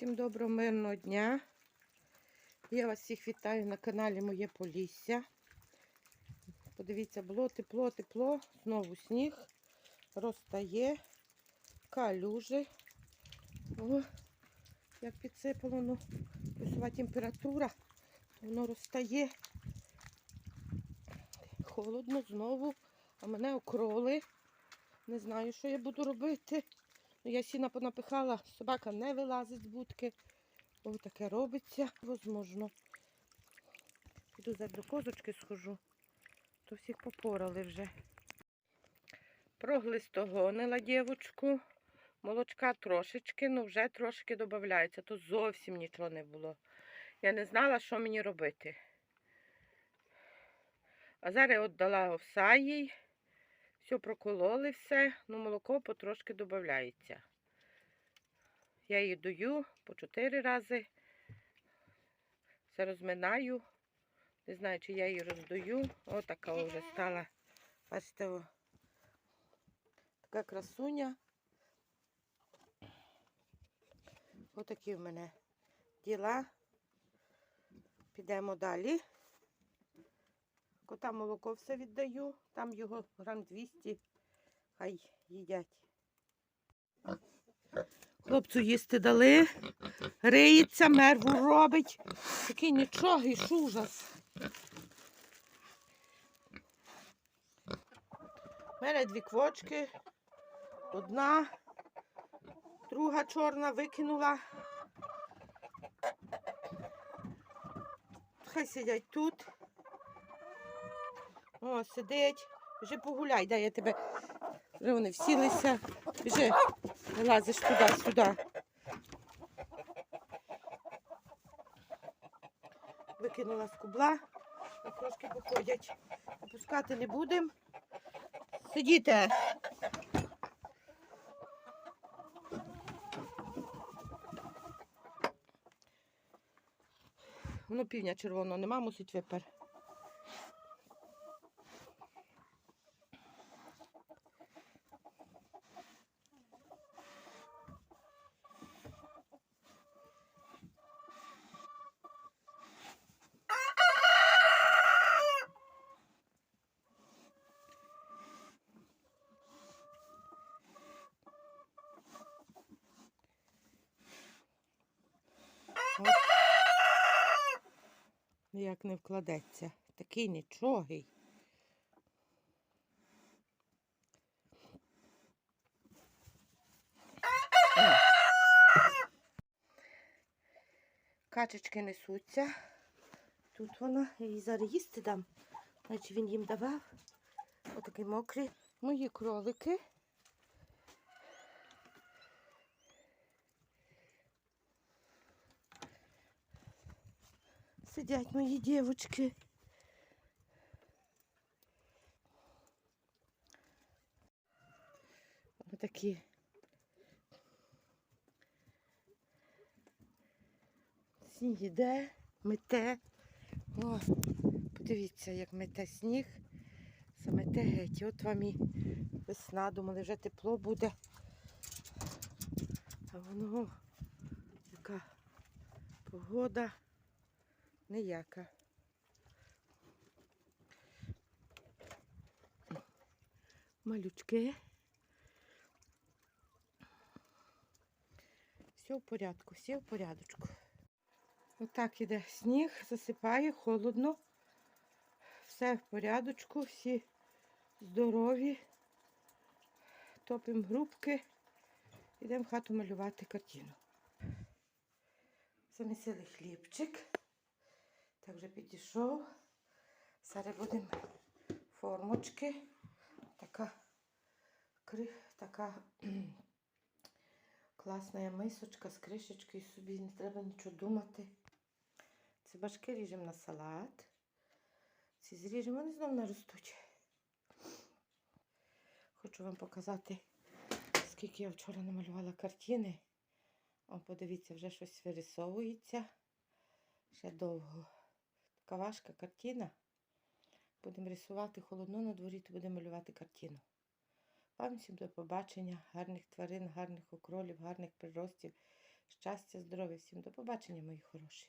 Всім доброго мирного дня. Я вас всіх вітаю на каналі Моє Полісся. Подивіться, було тепло, тепло, знову сніг, розтає, калюжи. О, як підсипало, ну, плюсова температура, воно розтає. Холодно знову, а мене окроли. Не знаю, що я буду робити. Ну, Я сіна понапихала, собака не вилазить з будки. Ось таке робиться, возможно. Піду зараз до козочки схожу, то всіх попорали вже. Проглистогонила дівочку. Молочка трошечки, ну вже трошки додається, то зовсім нічого не було. Я не знала, що мені робити. А зараз віддала овса їй. Все прокололи все, ну молоко потрошки додається. Я її дую по 4 рази. Все розминаю. Не знаю, чи я її роздаю. Отака вже стала. Бачите, о, така красуня. Отакі в мене діла. Підемо далі. Кота молоко все віддаю, там його грам 200, хай їдять. Хлопцю їсти дали, риється, мерву робить. Такий нічого, і ужас. У мене дві квочки, одна, друга чорна викинула. Хай сидять тут. О, сидить. Вже погуляй, дай я тебе. Вже вони всілися. Вже вилазиш туди-сюди. Викинула з кубла. Трошки походять. Опускати не будемо. Сидіте. Воно півня червоного нема, мусить випер. Ніяк не вкладеться. Такий нічогий. Качечки несуться. Тут вона. Я їй зараз їсти дам. Значить він їм давав. Отакий мокрий. Мої кролики. Сидять мої дівчатки. Отакі. Сніг іде, мете. О, подивіться, як мете сніг. Замете геть. От вам і весна, думали, вже тепло буде. А воно яка погода ніяка. Малючки. Все в порядку, все в порядочку. Отак іде сніг, засипає, холодно. Все в порядочку, всі здорові. Топимо грубки. Йдемо в хату малювати картину. Замісили хлібчик. Так вже підійшов. Зараз будемо формочки. Така, така класна мисочка з кришечкою собі, не треба нічого думати. Ці башки ріжемо на салат. Ці зріжемо, вони знову наростуть. Хочу вам показати, скільки я вчора намалювала картини. О, подивіться, вже щось вирисовується. Ще довго. Така важка картина. Будемо рисувати холодно на дворі, то будемо малювати картину. Вам всім до побачення, гарних тварин, гарних окролів, гарних приростів. Щастя, здоров'я всім. До побачення, мої хороші.